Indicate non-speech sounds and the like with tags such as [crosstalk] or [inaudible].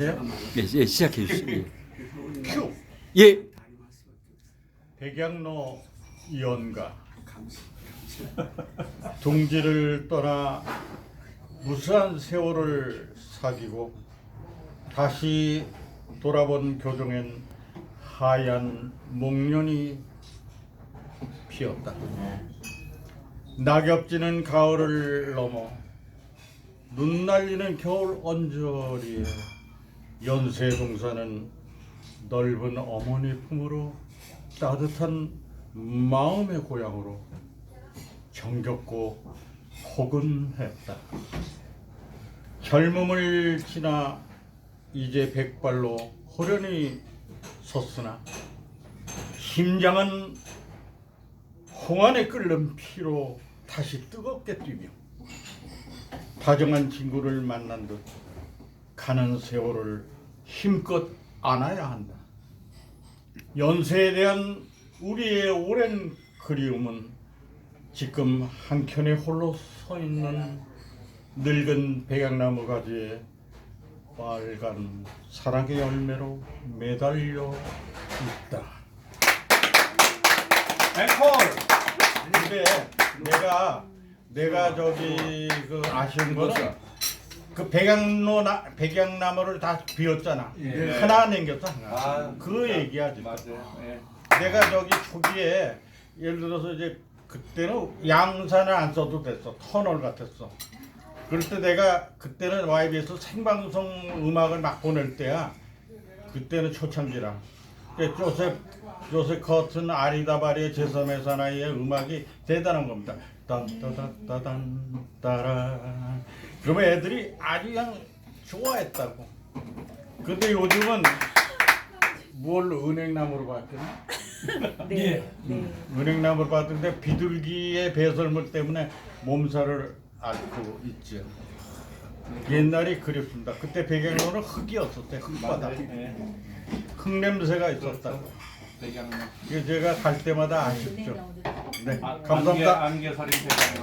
예? 예, 예 시작해 주시죠. 큐. 예. 백양로 이원가 둥지를 [laughs] 떠나 무수한 세월을 사귀고 다시 돌아본 교정엔 하얀 목련이 피었다. 낙엽지는 가을을 넘어 눈 날리는 겨울 언저리에 연세 동산은 넓은 어머니 품으로 따뜻한 마음의 고향으로 정겹고 포근했다. 젊음을 지나 이제 백발로 호련히 섰으나 심장은 홍안에 끓는 피로 다시 뜨겁게 뛰며 다정한 친구를 만난 듯 가는 세월을 힘껏 안아야 한다. 연세에 대한 우리의 오랜 그리움은 지금 한켠에 홀로 서 있는 늙은 백양나무 가지에 빨간 사랑의 열매로 매달려 있다. 앵콜. 근데 내가 내가 저기 그 아쉬운 거는 그 백양로 나 백양나무를 다 비웠잖아. 예. 하나 남겼어 하나. 아, 그 얘기하지. 맞아요. 예. 내가 저기 초기에 예를 들어서 이제 그때는 양산을 안 써도 됐어 터널 같았어 그럴 때 내가 그때는 YB에서 생방송 음악을 막 보낼 때야 그때는 초창기라 근데 조셉 조셉 커튼 아리다바리의 제섬의 사나이의 음악이 대단한 겁니다 딴따다따단 따라 그러면 애들이 아주 그냥 좋아했다고 근데 요즘은 뭘 은행나무로 바뀌나? [laughs] 네. 네. 은행나무를 봤는데 비둘기의 배설물 때문에 몸살을 앓고 있죠. 옛날이 그립습니다. 그때 배경로는 흙이었었대 흙바닥. 예. 흙 냄새가 있었다고. 이게 제가 갈 때마다 아쉽죠. 네, 아, 감사합니다. 안개.